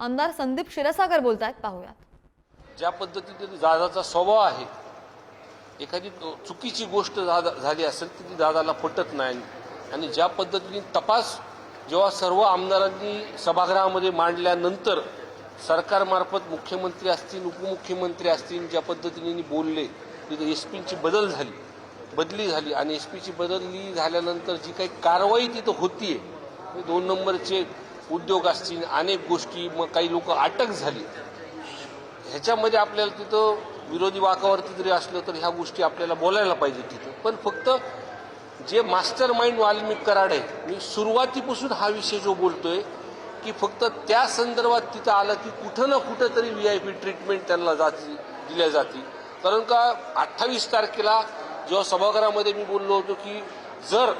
आमदार संदीप क्षीरसागर आहेत पाहूयात. ज्या पद्धतीने दादाचा स्वभाव आहे एखादी चुकीची गोष्ट झाली असेल तर ती दादाला पटत नाही. आणि ज्या पद्धतीने तपास जेव्हा सर्व आमदारांनी सभागृहामध्ये मांडल्यानंतर सरकारमार्फत मुख्यमंत्री असतील उपमुख्यमंत्री असतील ज्या पद्धतीने बोलले तिथे एस पीची बदल झाली. बदली झाली आणि एस पीची बदली झाल्यानंतर जी काही कारवाई तिथं होतीये दोन नंबरचे उद्योग असतील अनेक गोष्टी मग काही लोक अटक झाली. ह्याच्यामध्ये आपल्याला तिथं विरोधी वाकावरती जरी असलं तर ह्या गोष्टी आपल्याला बोलायला पाहिजे तिथं. पण फक्त जे मास्टर माइंड वाल्मिक कराड आहे मी सुरुवातीपासून हा विषय जो बोलतोय की फक्त त्या संदर्भात तिथं आलं की कुठं ना कुठं तरी व्ही आय पी ट्रीटमेंट त्यांना जाती दिल्या जाते. कारण का अठ्ठावीस तारखेला जेव्हा सभागृहामध्ये मी बोललो होतो की जर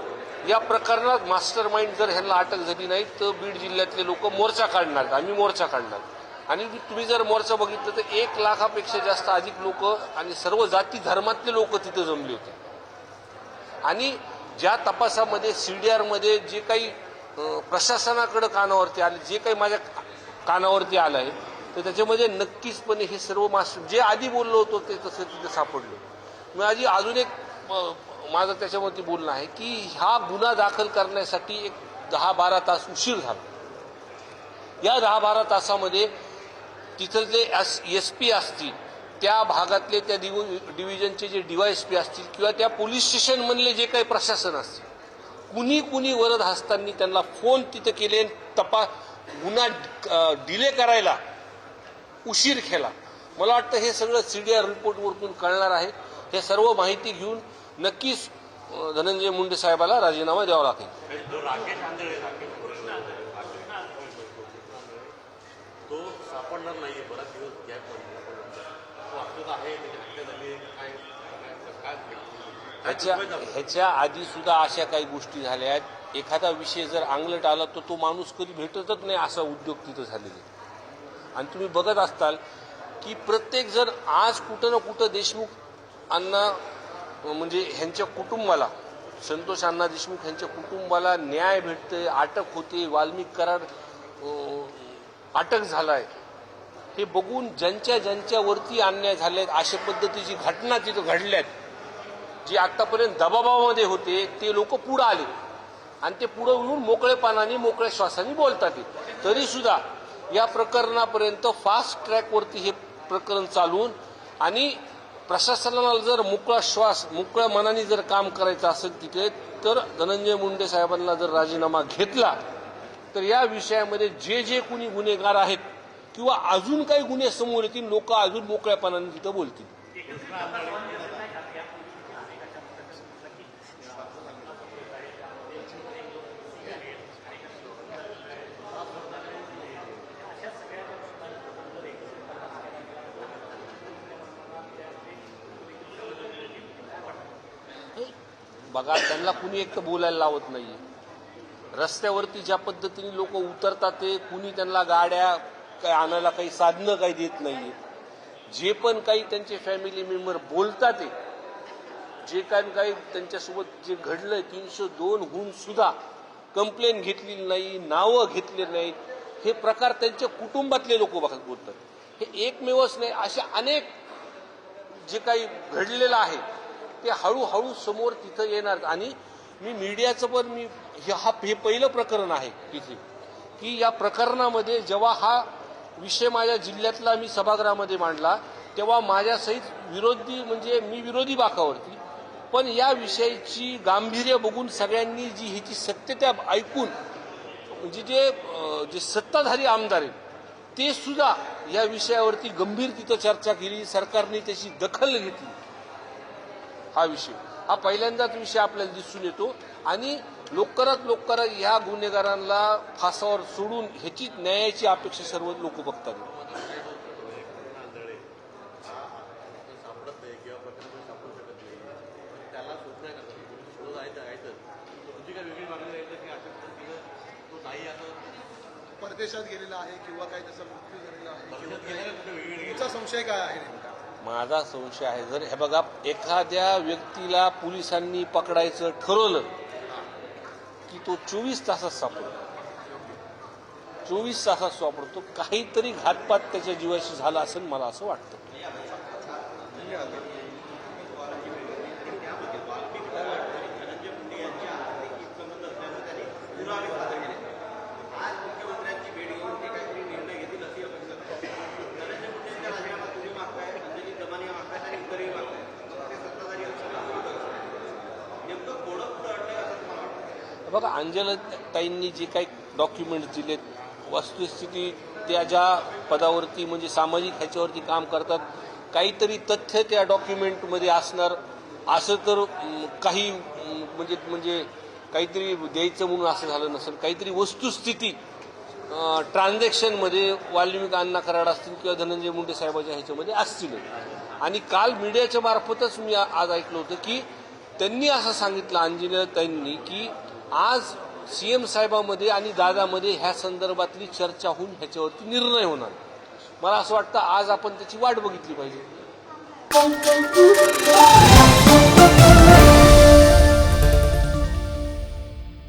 या प्रकरणात मास्टर माइंड जर ह्यांना अटक झाली नाही तर बीड जिल्ह्यातले लोक मोर्चा काढणार आम्ही मोर्चा काढणार आणि तुम्ही जर मोर्चा बघितलं तर एक लाखापेक्षा जास्त अधिक लोक आणि सर्व जाती धर्मातले लोक तिथं जमले होते. आणि ज्या तपासामध्ये सी डी आरमध्ये जे काही प्रशासनाकडं कानावरती आले जे काही माझ्या कानावरती आलं आहे तर त्याच्यामध्ये नक्कीचपणे हे सर्व मास्टर जे आधी बोललो होतो ते तसं तिथे सापडलं. मी आधी अजून एक माझं त्याच्यामध्ये बोलणं आहे की हा गुन्हा दाखल करण्यासाठी एक दहा बारा तास उशीर झाला. या दहा बारा तासामध्ये तिथं जे एस एस पी असतील त्या भागातले त्या डिव डिव्हिजनचे जे डी एस पी असतील किंवा त्या पोलीस स्टेशनमधले जे काही प्रशासन असतील कुणी कुणी वरद हस्तांनी त्यांना फोन तिथं केले तपा गुन्हा डिले करायला उशीर केला. मला वाटतं हे सगळं सीडीआर रिपोर्टवरतून कळणार आहे. हे सर्व माहिती घेऊन नक्कीच धनंजय मुंडे साहेबाला राजीनामा द्यावा लागेल. तो सापडणार बराच दिवस गॅप ह्याच्या? ह्याच्या आधी सुद्धा अशा काही गोष्टी झाल्या आहेत. एखादा विषय जर अंगलट आला तर तो माणूस कधी भेटतच नाही असा उद्योग तिथं झालेले आणि तुम्ही बघत असताल की प्रत्येक जण आज कुठं ना कुठं देशमुख अण्णा म्हणजे ह्यांच्या कुटुंबाला संतोष अण्णा देशमुख यांच्या कुटुंबाला न्याय भेटते अटक होते वाल्मिक करार अटक अटक झालाय. हे बघून ज्यांच्या ज्यांच्यावरती अन्याय झालेत अशा पद्धतीची घटना तिथं घडल्यात. जे आतापर्यंत दबावामध्ये होते ते लोक पुढं आले. आणि ते पुढं येऊन मोकळेपणाने मोकळ्या श्वासाने बोलतात तरी सुद्धा या प्रकरणापर्यंत फास्ट ट्रॅकवरती हे प्रकरण चालून आणि प्रशासनाला जर मोकळा श्वास मोकळ्या मनाने जर काम करायचं असेल तिथे तर धनंजय मुंडे साहेबांना जर राजीनामा घेतला तर या विषयामध्ये जे जे कुणी गुन्हेगार आहेत किंवा अजून काही गुन्हे समोर येतील लोक अजून मोकळ्यापणाने तिथं बोलतील. बघा त्यांना कुणी एक तर बोलायला लावत नाही रस्त्यावरती ज्या पद्धतीने लोक उतरतात ते कुणी त्यांना गाड्या काय आणायला काही साधनं काही देत नाहीये. जे पण काही त्यांचे फॅमिली मेंबर बोलतात ते जे काही काही त्यांच्यासोबत जे घडलंय तीनशे दोन हून सुद्धा कंप्लेन घेतलेली नाही नावं घेतले नाहीत हे प्रकार त्यांच्या कुटुंबातले लोक बघत बोलतात. हे एकमेवच नाही अशा अनेक जे काही घडलेलं आहे ते हळूहळू समोर तिथं येणार. आणि मी मीडियाचं पण मी हा हे पहिलं प्रकरण आहे तिथे. की या प्रकरणामध्ये जेव्हा हा विषय माझ्या जिल्ह्यातला मी सभागृहामध्ये मांडला तेव्हा माझ्यासहित विरोधी म्हणजे मी विरोधी बाकावरती. पण या विषयाची गांभीर्य बघून सगळ्यांनी जी ह्याची सत्यता ऐकून म्हणजे जे जे सत्ताधारी आमदार आहेत ते सुद्धा या विषयावरती गंभीर तिथं चर्चा केली सरकारने त्याची दखल घेतली. हा विषय. हा पहिल्यांदाच विषय आपल्याला दिसून येतो. आणि लवकरात लवकर ह्या गुन्हेगारांना फासावर सोडून ह्याची न्यायाची अपेक्षा सर्व लोक बघतात. किंवा परदेशात गेलेला आहे किंवा काही त्याचा मृत्यू झालेला आहे संशय काय आहे नेमका? माझा संशय आहे. जर हे बघा एखाद्या व्यक्तीला पोलिसांनी पकडायचं ठरवलं की तो चोवीस तासात सापडतो. चोवीस तासात सापडतो. काहीतरी घातपात त्याच्या जीवाशी झाला असेल मला असं वाटतं. बघा अंजला ताईंनी जे काही डॉक्युमेंट दिलेत वस्तुस्थिती त्या ज्या पदावरती म्हणजे सामाजिक ह्याच्यावरती काम करतात काहीतरी तथ्य त्या डॉक्युमेंटमध्ये असणार असं तर काही म्हणजे म्हणजे काहीतरी द्यायचं म्हणून असं झालं नसेल काहीतरी वस्तुस्थिती ट्रान्झॅक्शनमध्ये वाल्मिक अण्णा कराड असतील किंवा धनंजय मुंडे साहेबाच्या ह्याच्यामध्ये असतील. आणि काल मीडियाच्या मार्फतच मी आज ऐकलं होतं की त्यांनी असं सांगितलं अंजलताईंनी की आज सीएम साहेबामध्ये आणि दादामध्ये ह्या संदर्भातली चर्चा होऊन ह्याच्यावरती निर्णय होणार. मला असं वाटतं आज आपण त्याची वाट बघितली पाहिजे.